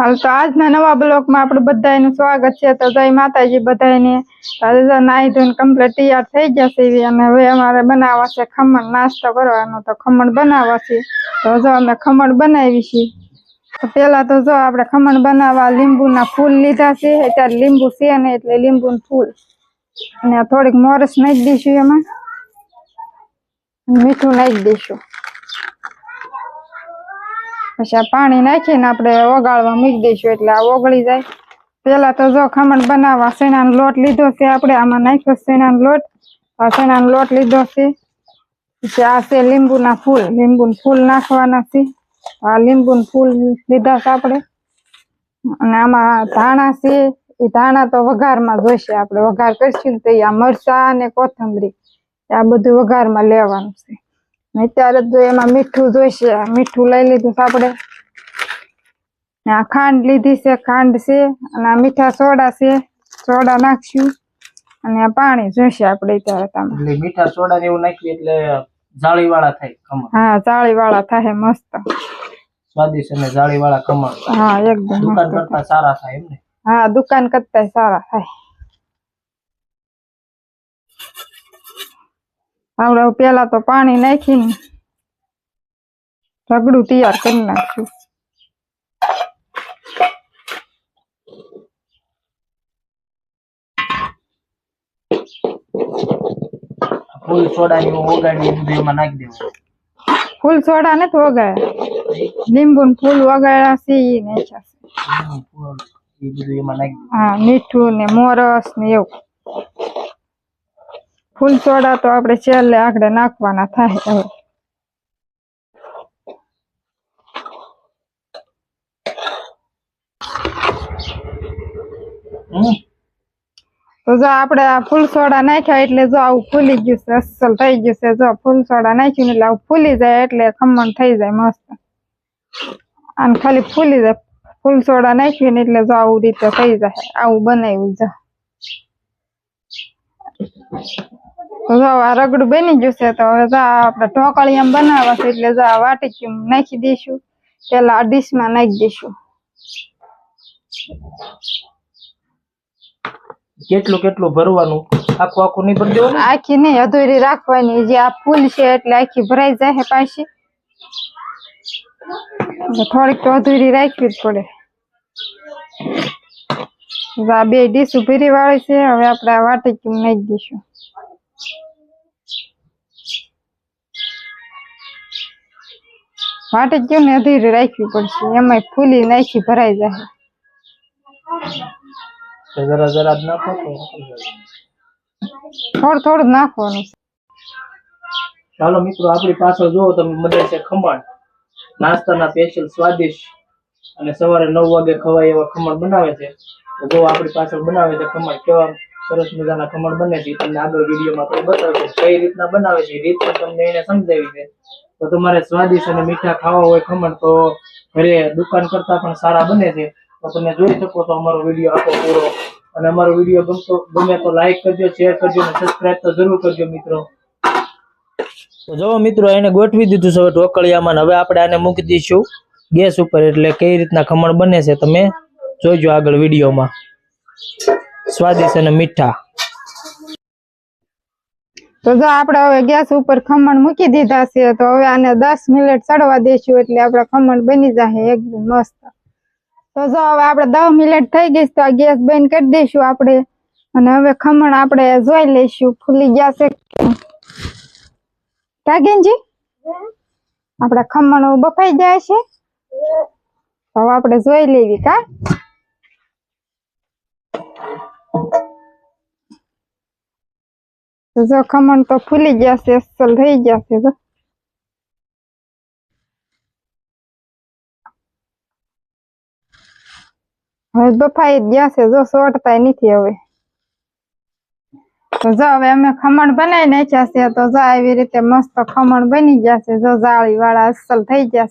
હાલ તો આજના નવા બ્લોકમાં આપણું બધાનું સ્વાગત છે. તો જય માતાજી બધાને નાહી ધોઈને કમ્પ્લીટ તૈયાર થઈ એવી અને હવે અમારે બનાવવા છે ખમણ, નાસ્તો કરવાનો. તો ખમણ બનાવવા છે તો જો અમે ખમણ બનાવી છીએ. તો પેલા તો જો આપણે ખમણ બનાવવા લીંબુના ફૂલ લીધા છે. અત્યારે લીંબુ છે ને એટલે લીંબુનું ફૂલ. અને થોડીક મોરસ નાખી દઈશું એમાં. મીઠું નાખી દઈશું. પછી આ પાણી નાખીને આપણે ઓગાળવા મૂકી દઈશું એટલે આ ઓગળી જાય. પેલા તો જો ખમણ બનાવવા શેણાનો લોટ લીધો છે, આપણે આમાં નાખ્યો છે શેણાનો લોટ. આ શેણાનો લોટ લીધો છે. પછી આ છે લીંબુના ફૂલ લીંબુના ફૂલ નાખવાના છે. આ લીંબુના ફૂલ લીધા છે આપણે. અને આમાં ધાણા છે, એ ધાણા તો વઘારમાં જોઈશે આપણે. વઘાર કરીશું તો આ મરચા અને કોથમરી, આ બધું વઘારમાં લેવાનું છે. અત્યારે તો એમાં મીઠું જોઈશે. મીઠું લઈ લીધું છે આપણે. આ ખાંડ લીધી છે ખાંડ છે અને આ મીઠા સોડા છે. સોડા નાખશું અને આ પાણી જોઈશે આપણે અત્યારે તમે. મીઠા સોડા એવું નાખીએ એટલે જાળી વાળા થાય હા વાળા થાય મસ્ત. સ્વાદિષ્ટ અને જાળી વાળા ખમણ હા એકદમ દુકાન કરતા સારા થાય એમ ને? હા દુકાન કરતા સારા થાય. હવે પેલા તો પાણી નાખીને રગડું તૈયાર કરી નાખશું ફૂલ સોડા ને ઓગાડી ઓગાળી બધું એમાં નાખી દેવું. ફૂલ સોડા નથી વગાડ્યા લીંબુ ફૂલ વગાડ્યા છે ઈ નાખ્યા છે. હા મીઠું ને મોરસ ને એવું. ફૂલ સોડા તો આપણે છેલ્લે આગળ નાખવાના થાય હવે. તો જો આપણે આ ફૂલ સોડા નાખ્યા એટલે જો આવું ફૂલી ગયું છે અસલ થઈ ગયું છે જો ફૂલ સોડા નાખ્યું એટલે આવું ફૂલી જાય એટલે ખમણ થઈ જાય મસ્ત. અને ખાલી ફૂલી જાય. ફૂલ સોડા નાખ્યું ને એટલે જો આવું રીતે થઈ જાય આવું બનાવ્યું જો તો જો આ રગડું બની ગયું છે તો હવે જો આપણે ઢોકળી એમ બનાવવા છે એટલે જો આ વાટી નાખી દઈશું. પેલા આ ડીશમાં નાખી દઈશું. કેટલું કેટલું ભરવાનું? આખું આખું નહીં ભરી દેવાનું? આખી નહીં અધૂરી રાખવાની. જે આ ફૂલ છે એટલે આખી ભરાઈ જાય પાછી. થોડીક તો અધૂરી રાખવી જ પડે. આ બે ડીશ ભરી વાળી છે હવે આપણે આ વાટી નાખી દઈશું. વાટી કેમ ને અધીર રાખવી પડશે? એમાં ફૂલી નાખી ભરાઈ જાય. જરા જરા જ નાખો થોડું થોડું નાખવાનું. ચાલો મિત્રો આપણી પાછળ જુઓ તમે મળે છે ખમણ નાસ્તાના સ્પેશિયલ સ્વાદિષ્ટ અને સવારે નવ વાગે ખવાય એવા ખમણ બનાવે છે. જો આપણી પાછળ બનાવે છે ખમણ કેવા સરસ મજાના ખમણ બને છે. તમને આગળ વિડીયોમાં આપણે બતાવીશું કઈ રીતના બનાવે છે. રીત પણ તમને એને સમજાવી છે. તો તમારે સ્વાદિષ્ટ અને મીઠા ખાવા હોય ખમણ, તો ઘરે દુકાન કરતા પણ સારા બને છે. તો તમે જોઈ શકો તો અમારો વીડિયો આખો પૂરો. અને અમારો વીડિયો ગમતો, ગમે તો લાઈક કરજો શેર કરજો અને સબસ્ક્રાઇબ તો જરૂર કરજો મિત્રો. તો જો મિત્રો, એને ગોઠવી દીધું છે હવે ઢોકળિયામાં હવે આપણે આને મૂકી દઈશું ગેસ ઉપર, એટલે કઈ રીતના ખમણ બને છે તમે જોઈજો આગળ વિડીયોમાં. સ્વાદિષ્ટ અને મીઠા. તો જો આપણે હવે ગેસ ઉપર ખમણ મૂકી દીધા છે, તો હવે આને દસ મિનિટ ચડવા દેશું એટલે આપણે ખમણ બની જશે એકદમ મસ્ત. તો જો હવે આપણે દસ મિનિટ થઈ ગઈ તો આ ગેસ બંધ કરી દઈશું આપણે. અને હવે ખમણ આપણે જોઈ લઈશું, ફૂલી ગયા છે. કાગીનજી આપણા ખમણ બફાઈ જાય છે? હવે આપણે જોઈ લેવી કા? તો જો ખમણ તો ફૂલી છે, અસલ થઈ છે, જો. હવે બફાઈ જ ગયા છે, જો સોટતા નથી હવે. તો જો હવે અમે ખમણ બનાવી નાખ્યા છે, તો જો આવી રીતે મસ્ત ખમણ બની છે, જો જાળી વાળા અસલ થઈ છે.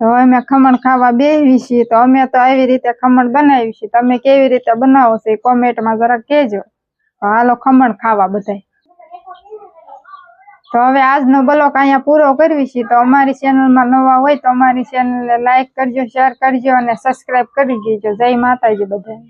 તો અમે ખમણ ખાવા બેસી છીએ, તો અમે તો આવી રીતે ખમણ બનાવી છીએ, તમે કેવી રીતે બનાવો છો કોમેન્ટમાં જરાક કહેજો. હાલો ખમણ ખાવા બધાય. તો હવે આજનો બ્લોક અહીંયા પૂરો કરવી છે. તો અમારી ચેનલમાં નવા હોય તો અમારી ચેનલને લાઈક કરજો શેર કરજો અને સબસ્ક્રાઇબ કરી દેજો. જય માતાજી બધાને